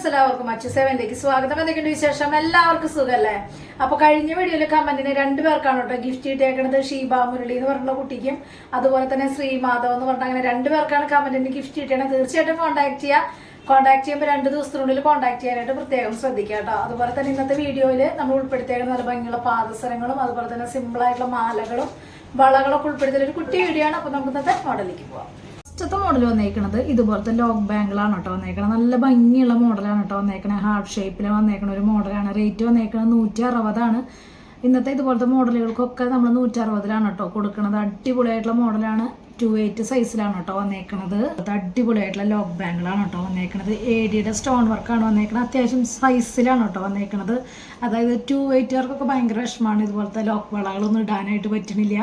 Friends എല്ലാവർക്കും അച്ചു സെവനിലേക്ക് സ്വാഗതം. എന്തൊക്കെയുണ്ട് വിശേഷം. എല്ലാവർക്കും സുഖമല്ലേ അപ്പൊ കഴിഞ്ഞ വീഡിയോയിലെ കമന്റിന് രണ്ടുപേർക്കാണ് കേട്ടോ ഗിഫ്റ്റ് കിട്ടിയേക്കുന്നത് ഷീബ മുരളി എന്ന് പറഞ്ഞ കുട്ടിക്കും അതുപോലെ തന്നെ ശ്രീമാധവ് എന്ന് പറഞ്ഞ അങ്ങനെ രണ്ടുപേർക്കാണ് കമന്റിന് ഗിഫ്റ്റ് കിട്ടിയത് തീർച്ചയായിട്ടും കോൺടാക്ട് ചെയ്യുക കോൺടാക്ട് ചെയ്യുമ്പോൾ രണ്ട് ദിവസത്തിനുള്ളിൽ കോൺടാക്ട് ചെയ്യാനായിട്ട് പ്രത്യേകം ശ്രദ്ധിക്കുക കേട്ടോ. അതുപോലെ തന്നെ ഇന്നത്തെ വീഡിയോയിൽ നമ്മൾ ഉൾപ്പെടുത്തിയേക്കുന്ന നല്ല ഭംഗിയുള്ള പാദസരങ്ങളും അതുപോലെ തന്നെ സിമ്പിൾ ആയിട്ടുള്ള മാലകളും വളകളൊക്കെ ഉൾപ്പെടുത്തിയ ഒരു കുട്ടി വീഡിയോ ആണ്. അപ്പൊ നമുക്ക് ഇന്നത്തെ മോഡലിലേക്ക് പോവാം. ഫസ്റ്റത്തെ മോഡൽ വന്നേക്കണത് ഇതുപോലത്തെ ലോക്ക് ബാങ്കിളാണ് കേട്ടോ വന്നേക്കണത്. നല്ല ഭംഗിയുള്ള മോഡലാണ് കേട്ടോ വന്നേക്കണത്. ഹാർട്ട് ഷേപ്പിൽ വന്നേക്കണ ഒരു മോഡലാണ് റേറ്റ് വന്നേക്കണത് നൂറ്റി അറുപതാണ് ഇന്നത്തെ ഇതുപോലത്തെ മോഡലുകൾക്കൊക്കെ നമ്മൾ നൂറ്റി അറുപതിലാണ് കേട്ടോ കൊടുക്കുന്നത് അടിപൊളിയായിട്ടുള്ള മോഡലാണ് ടു എയ്റ്റ് സൈസിലാണ് കേട്ടോ വന്നേക്കണത്. അടിപൊളിയായിട്ടുള്ള ലോക്ക് ബാങ്കിളാണ് കേട്ടോ വന്നേക്കണത്. എ ഡിയുടെ സ്റ്റോൺ വർക്കാണ് വന്നേക്കണത്. അത്യാവശ്യം സൈസിലാണ് കേട്ടോ വന്നേക്കണത്. അതായത് ടു എയ്റ്റുകാർക്കൊക്കെ ഭയങ്കര വിഷമമാണ് ഇതുപോലത്തെ ലോക്ക് വളകളൊന്നും ഇടാനായിട്ട് പറ്റുന്നില്ല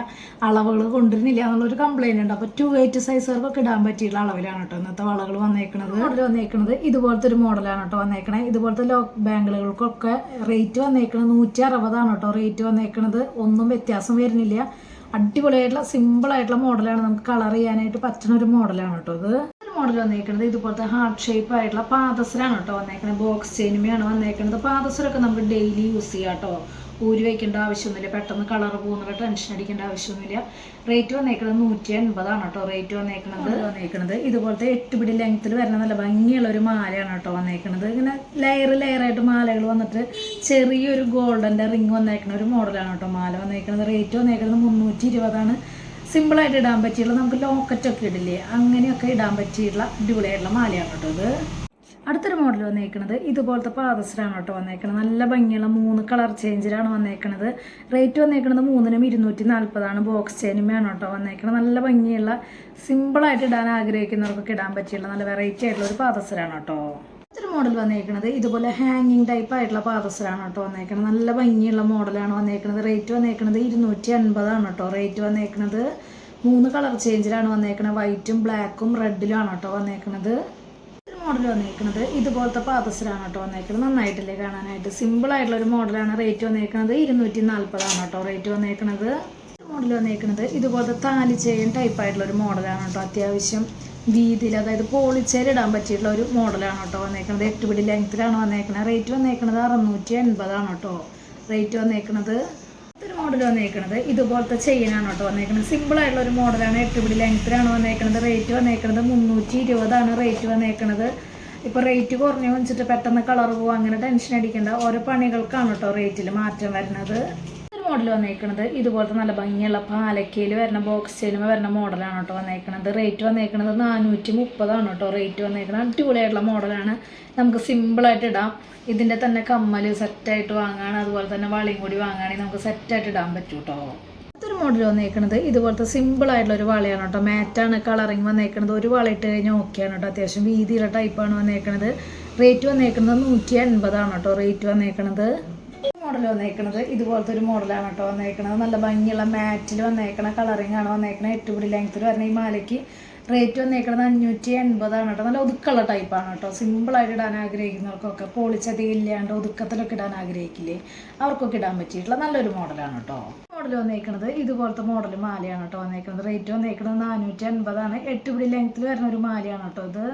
അളവുകൾ കൊണ്ടുവരുന്നില്ല എന്നുള്ളൊരു കംപ്ലൈന്റ് ഉണ്ട്. അപ്പോൾ ടു എയ്റ്റ് സൈസുകാർക്കൊക്കെ ഇടാൻ പറ്റിയുള്ള അളവിലാണ് കേട്ടോ ഇന്നത്തെ വളകൾ വന്നേക്കണത്. മോഡൽ വന്നേക്കണത് ഇതുപോലത്തെ ഒരു മോഡലാണ് കേട്ടോ വന്നേക്കണത് ഇതുപോലത്തെ ലോക്ക് ബാങ്കിളുകൾക്കൊക്കെ റേറ്റ് വന്നേക്കണത് നൂറ്റി അറുപതാണ് കേട്ടോ റേറ്റ് വന്നേക്കണത്. ഒന്നും വ്യത്യാസം വരുന്നില്ല. അടിപൊളിയായിട്ടുള്ള സിമ്പിൾ ആയിട്ടുള്ള മോഡലാണ് നമുക്ക് കളർ ചെയ്യാനായിട്ട് പറ്റുന്ന ഒരു മോഡലാണ് കേട്ടോ അത് ഒരു മോഡൽ വന്നേക്കുന്നത് ഇതുപോലത്തെ ഹാർട്ട് ഷേപ്പ് ആയിട്ടുള്ള പാദസരാണ് കേട്ടോ വന്നേക്കുന്നത് ബോക്സ് ചെയിനുമയാണ് വന്നേക്കുന്നത് പാദസരൊക്കെ നമുക്ക് ഡെയിലി യൂസ് ചെയ്യാം കേട്ടോ. ഊരി വയ്ക്കേണ്ട ആവശ്യമൊന്നുമില്ല. പെട്ടെന്ന് കളർ പോകുന്നുള്ള ടെൻഷൻ അടിക്കേണ്ട ആവശ്യമൊന്നുമില്ല. റേറ്റ് വന്നേക്കുന്നത് നൂറ്റി എൺപതാണ് കേട്ടോ റേറ്റ് വന്നേക്കുന്നത് വന്നേക്കുന്നത് ഇതുപോലത്തെ എട്ട് പിടി ലെങ്ത്തിൽ വരുന്ന നല്ല ഭംഗിയുള്ള ഒരു മാലയാണ് കേട്ടോ വന്നേക്കുന്നത് ഇങ്ങനെ ലെയർ ആയിട്ട് മാലകൾ വന്നിട്ട് ചെറിയൊരു ഗോൾഡന്റെ റിങ് വന്നേക്കുന്ന ഒരു മോഡലാണ് കേട്ടോ മാല വന്നേക്കുന്നത് റേറ്റ് വന്നേക്കുന്നത് മുന്നൂറ്റി ഇരുപതാണ് സിമ്പിളായിട്ട് ഇടാൻ പറ്റിയുള്ള നമുക്ക് ലോക്കറ്റൊക്കെ ഇടില്ലേ? അങ്ങനെയൊക്കെ ഇടാൻ പറ്റിയുള്ള അടിപൊളിയായിട്ടുള്ള മാലയാണ് കേട്ടോ ഇത്. അടുത്തൊരു മോഡൽ വന്നേക്കുന്നത് ഇതുപോലത്തെ പാദസരാണ് കേട്ടോ വന്നേക്കുന്നത് നല്ല ഭംഗിയുള്ള മൂന്ന് കളർ ചേഞ്ചിലാണ് വന്നേക്കുന്നത് റേറ്റ് വന്നേക്കുന്നത് മൂന്നിനും ഇരുന്നൂറ്റി നാൽപ്പതാണ് ബോക്സ് ചെയിനുമയാണ് കേട്ടോ വന്നേക്കുന്നത് നല്ല ഭംഗിയുള്ള സിമ്പിളായിട്ട് ഇടാൻ ആഗ്രഹിക്കുന്നവർക്കൊക്കെ ഇടാൻ പറ്റിയുള്ള നല്ല വെറൈറ്റി ആയിട്ടുള്ള ഒരു പാദസരാണ് കേട്ടോ. മറ്റൊരു മോഡൽ വന്നേക്കുന്നത് ഇതുപോലെ ഹാങ്ങിങ് ടൈപ്പ് ആയിട്ടുള്ള പാദസരാണ് കേട്ടോ വന്നേക്കുന്നത് നല്ല ഭംഗിയുള്ള മോഡലാണ് വന്നേക്കുന്നത് റേറ്റ് വന്നേക്കുന്നത് ഇരുന്നൂറ്റി അൻപതാണ് കേട്ടോ. റേറ്റ് വന്നേക്കുന്നത് മൂന്ന് കളർ ചേഞ്ചിലാണ് വന്നേക്കുന്നത് വൈറ്റും ബ്ലാക്കും റെഡിലാണ് കേട്ടോ വന്നേക്കുന്നത് മോഡൽ വന്നേക്കുന്നത് ഇതുപോലത്തെ പാദസരാണ് കേട്ടോ വന്നേക്കുന്നത് നന്നായിട്ടില്ലേ കാണാനായിട്ട്. സിമ്പിൾ ആയിട്ടുള്ള ഒരു മോഡലാണ് റേറ്റ് വന്നേക്കുന്നത് ഇരുന്നൂറ്റി നാൽപ്പതാണ് കേട്ടോ. റേറ്റ് വന്നേക്കുന്നത് മോഡൽ വന്നേക്കുന്നത് ഇതുപോലത്തെ താലി ചെയിൻ ടൈപ്പ് ആയിട്ടുള്ള ഒരു മോഡലാണ് കേട്ടോ. അത്യാവശ്യം വീതിയിൽ അതായത് പോളിച്ചേൽ ഇടാൻ പറ്റിയിട്ടുള്ള ഒരു മോഡലാണ് കേട്ടോ വന്നേക്കുന്നത് എട്ട് പിടി ലെങ്ത്തിലാണ് വന്നേക്കുന്നത് റേറ്റ് വന്നേക്കുന്നത് അറുന്നൂറ്റി എൺപതാണ് കേട്ടോ. റേറ്റ് വന്നേക്കുന്നത് ഒരു മോഡൽ വന്നേക്കുന്നത് ഇതുപോലത്തെ ചെയിനാണ് കേട്ടോ വന്നേക്കുന്നത് സിമ്പിൾ ആയിട്ടുള്ള ഒരു മോഡലാണ് എട്ട് പിടി ലെങ്ത്തിലാണ് വന്നേക്കുന്നത് റേറ്റ് വന്നേക്കുന്നത് മുന്നൂറ്റി ഇരുപതാണ് റേറ്റ് വന്നേക്കുന്നത് ഇപ്പോൾ റേറ്റ് കുറഞ്ഞു വെച്ചിട്ട് പെട്ടെന്ന് കളർ പോകും അങ്ങനെ ടെൻഷൻ അടിക്കേണ്ട. ഓരോ പണികൾക്കാണ് കേട്ടോ റേറ്റിൽ മാറ്റം വരുന്നത്. മോഡൽ വന്നേക്കുന്നത് ഇതുപോലത്തെ നല്ല ഭംഗിയുള്ള പാലക്കയിൽ വരുന്ന ബോക്സ് ചെയിനും വരുന്ന മോഡലാണ് കേട്ടോ വന്നേക്കുന്നത് റേറ്റ് വന്നേക്കുന്നത് നാനൂറ്റി മുപ്പതാണ് കേട്ടോ. റേറ്റ് വന്നേക്കുന്നത് അടിപൊളിയായിട്ടുള്ള മോഡലാണ് നമുക്ക് സിമ്പിളായിട്ട് ഇടാം. ഇതിന്റെ തന്നെ കമ്മൽ സെറ്റായിട്ട് വാങ്ങാണ്. അതുപോലെ തന്നെ വളയും കൂടി വാങ്ങുകയാണെങ്കിൽ നമുക്ക് സെറ്റായിട്ട് ഇടാൻ പറ്റും കേട്ടോ. അടുത്തൊരു മോഡൽ വന്നേക്കുന്നത് ഇതുപോലത്തെ സിമ്പിൾ ആയിട്ടുള്ള ഒരു വളയാണ് കേട്ടോ. മാറ്റാണ് കളറിങ് വന്നേക്കുന്നത് ഒരു വള ഇട്ട് കഴിഞ്ഞാൽ ഓക്കെയാണ് കേട്ടോ. അത്യാവശ്യം വീതിയുള്ള ടൈപ്പാണ് വന്നേക്കുന്നത് റേറ്റ് വന്നേക്കുന്നത് നൂറ്റി എൺപതാണ് കേട്ടോ. റേറ്റ് വന്നേക്കുന്നത് മോഡൽ വന്നേക്കണത്. ഇതുപോലത്തെ ഒരു മോഡലാണ് കേട്ടോ വന്നേക്കണത്. നല്ല ഭംഗിയുള്ള മാറ്റിൽ വന്നേക്കണ കളറിംഗ് ആണ് വന്നേക്കണത് എട്ട് പിടി ലെങ്ത്തിൽ വരുന്ന ഈ മാലയ്ക്ക് റേറ്റ് വന്നേക്കണത് അഞ്ഞൂറ്റി എൺപതാണ് കേട്ടോ നല്ല ഒതുക്കുള്ള ടൈപ്പാണ് കേട്ടോ സിമ്പിളായിട്ട് ഇടാൻ ആഗ്രഹിക്കുന്നവർക്കൊക്കെ പൊളിച്ചധികം ഇല്ലാണ്ട് ഒതുക്കത്തിലൊക്കെ ഇടാൻ ആഗ്രഹിക്കില്ലേ? അവർക്കൊക്കെ ഇടാൻ പറ്റിയിട്ടുള്ള നല്ലൊരു മോഡലാണ് കേട്ടോ മോഡൽ വന്നേക്കണത് ഇതുപോലത്തെ മോഡൽ മാലയാണ് കേട്ടോ വന്നേക്കുന്നത് റേറ്റ് വന്നേക്കുന്നത് നാനൂറ്റി എൺപതാണ് എട്ട് പിടി ലെങ്ത്തിൽ വരുന്ന ഒരു മാലയാണ് കേട്ടോ ഇത്.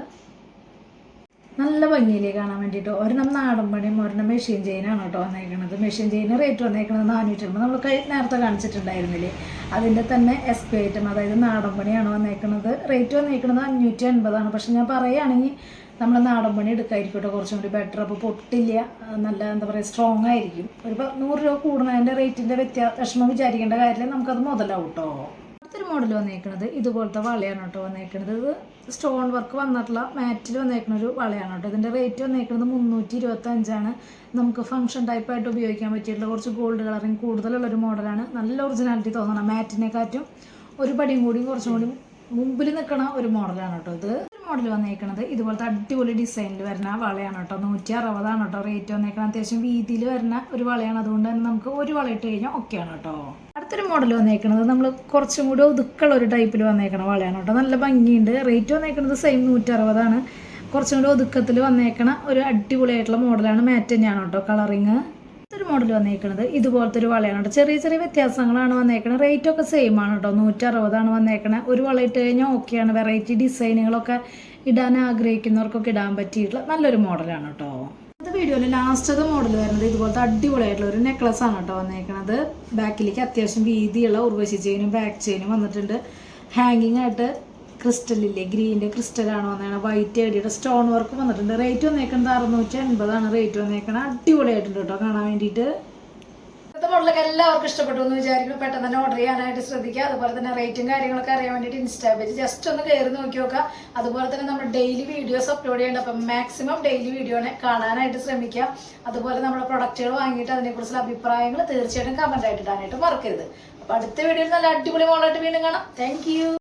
നല്ല ഭംഗിയിലേ കാണാൻ വേണ്ടിയിട്ട് ഒരെണ്ണം നാടൻ പണിയും ഒരെണ്ണം മെഷീൻ ചെയിനാണ് കേട്ടോ വന്നേക്കുന്നത് മെഷീൻ ചെയിന് റേറ്റ് വന്നേക്കുന്നത് നാനൂറ്റി അമ്പത്. നമ്മൾ നേരത്തെ കാണിച്ചിട്ടുണ്ടായിരുന്നില്ലേ? അതിന്റെ തന്നെ എസ് ഐറ്റം അതായത് നാടൻ പണിയാണ് വന്നേക്കുന്നത് റേറ്റ് വന്നേക്കുന്നത് അഞ്ഞൂറ്റി അൻപതാണ്. പക്ഷെ ഞാൻ പറയുകയാണെങ്കിൽ നമ്മൾ നാടൻ പണി എടുക്കായിരിക്കും കേട്ടോ. കുറച്ചും കൂടി ബെറ്റർ അപ്പോൾ പൊട്ടില്ല. നല്ല എന്താ പറയുക സ്ട്രോങ് ആയിരിക്കും. ഒരു നൂറ് രൂപ കൂടുന്നതിന്റെ റേറ്റിന്റെ വ്യത്യാസം വിഷമം വിചാരിക്കേണ്ട കാര്യമില്ല. നമുക്കത് മുതലാവും കേട്ടോ. അടുത്തൊരു മോഡൽ വന്നേക്കുന്നത് ഇതുപോലത്തെ വളയാണ് കേട്ടോ വന്നേക്കുന്നത് ഇത് സ്റ്റോൺ വർക്ക് വന്നിട്ടുള്ള മാറ്റിൽ വന്നേക്കുന്ന ഒരു വളയാണ് കേട്ടോ. ഇതിന്റെ റേറ്റ് വന്നേക്കുന്നത് മുന്നൂറ്റി ഇരുപത്തി അഞ്ചാണ് നമുക്ക് ഫംഗ്ഷൻ ടൈപ്പായിട്ട് ഉപയോഗിക്കാൻ പറ്റിയിട്ടുള്ള കുറച്ച് ഗോൾഡ് കളറിങ് കൂടുതലുള്ളൊരു മോഡലാണ് നല്ല ഒറിജിനാലിറ്റി തോന്നണം. മാറ്റിനെക്കാറ്റും ഒരു പടിയും കൂടിയും കുറച്ചും കൂടി മുമ്പിൽ നിൽക്കണ ഒരു മോഡലാണ് കേട്ടോ ഇത്. മോഡൽ വന്നേക്കണത്. ഇതുപോലത്തെ അടിപൊളി ഡിസൈനിൽ വരുന്ന വളയാണ് കേട്ടോ നൂറ്റി അറുപതാണ് കേട്ടോ റേറ്റ് വന്നേക്കണം അത്യാവശ്യം വീതിയിൽ വരുന്ന ഒരു വളയാണ്. അതുകൊണ്ട് തന്നെ നമുക്ക് ഒരു വള ഇട്ട് കഴിഞ്ഞാൽ ഒക്കെയാണ് കേട്ടോ അടുത്തൊരു മോഡൽ വന്നേക്കണത് നമ്മൾ കുറച്ചും കൂടി ഒതുക്കുള്ള ഒരു ടൈപ്പിൽ വന്നേക്കണ വളയാണ് കേട്ടോ നല്ല ഭംഗിയുണ്ട്. റേറ്റ് വന്നേക്കണത് സെയിം നൂറ്റി അറുപതാണ് കുറച്ചും കൂടി ഒതുക്കത്തിൽ വന്നേക്കണ ഒരു അടിപൊളിയായിട്ടുള്ള മോഡലാണ് മാറ്റ് തന്നെയാണ് കേട്ടോ കളറിങ് ഒരു മോഡൽ വന്നേക്കണത്. ഇതുപോലത്തെ ഒരു വളയാണ് കേട്ടോ ചെറിയ ചെറിയ വ്യത്യാസങ്ങളാണ് വന്നേക്കുന്നത് റേറ്റ് ഒക്കെ സെയിം ആണ് കേട്ടോ നൂറ്റി അറുപതാണ് വന്നേക്കണത്. ഒരു വള ഇട്ട് കഴിഞ്ഞാൽ ഓക്കെയാണ് വെറൈറ്റി ഡിസൈനുകളൊക്കെ ഇടാൻ ആഗ്രഹിക്കുന്നവർക്കൊക്കെ ഇടാൻ പറ്റിയിട്ടുള്ള നല്ലൊരു മോഡലാണ് കേട്ടോ അത് വീഡിയോയിൽ ലാസ്റ്റത്തെ മോഡൽ വരുന്നത് ഇതുപോലത്തെ അടിപൊളിയായിട്ടുള്ള ഒരു നെക്ലസ് ആണ് കേട്ടോ വന്നേക്കുന്നത് ബാക്കിലേക്ക് അത്യാവശ്യം വീതിയുള്ള ഉർവശി ചെയിനും ബാക്ക് ചെയിനും വന്നിട്ടുണ്ട്. ഹാങ്ങിങ് ആയിട്ട് ക്രിസ്റ്റലില്ലേ ഗ്രീന്റെ ക്രിസ്റ്റലാണ് വന്നേക്കണത് വൈറ്റ് ഏടിയുടെ സ്റ്റോൺ വർക്ക് വന്നിട്ടുണ്ട്. റേറ്റ് വന്നേക്കുന്നത് അറുന്നൂറ്റി എൺപതാണ് റേറ്റ് വന്നേക്കണത് അടിപൊളിയായിട്ടുണ്ട് കേട്ടോ. കാണാൻ വേണ്ടിയിട്ട്. ഇന്നത്തെ എല്ലാവർക്കും ഇഷ്ടപ്പെട്ടു എന്ന് വിചാരിക്കുന്നു. പെട്ടെന്ന് തന്നെ ഓർഡർ ചെയ്യാനായിട്ട് ശ്രദ്ധിക്കുക. അതുപോലെ തന്നെ റേറ്റും കാര്യങ്ങളൊക്കെ അറിയാൻ വേണ്ടിയിട്ട് ഇൻസ്റ്റാ പേജ് ജസ്റ്റ് ഒന്ന് കയറി നോക്കി നോക്കുക. അതുപോലെ തന്നെ നമ്മൾ ഡെയിലി വീഡിയോസ് അപ്ലോഡ് ചെയ്യേണ്ട. അപ്പം മാക്സിമം ഡെയിലി വീഡിയോനെ കാണാനായിട്ട് ശ്രമിക്കുക. അതുപോലെ നമ്മുടെ പ്രൊഡക്റ്റുകൾ വാങ്ങിയിട്ട് അതിനെക്കുറിച്ചുള്ള അഭിപ്രായങ്ങൾ തീർച്ചയായിട്ടും കമന്റ് ആയിട്ട് ഇടാനായിട്ട് മറക്കരുത്. അപ്പോൾ അടുത്ത വീഡിയോയിൽ നല്ല അടിപൊളി മോളായിട്ട് വീണ്ടും കാണാം. താങ്ക്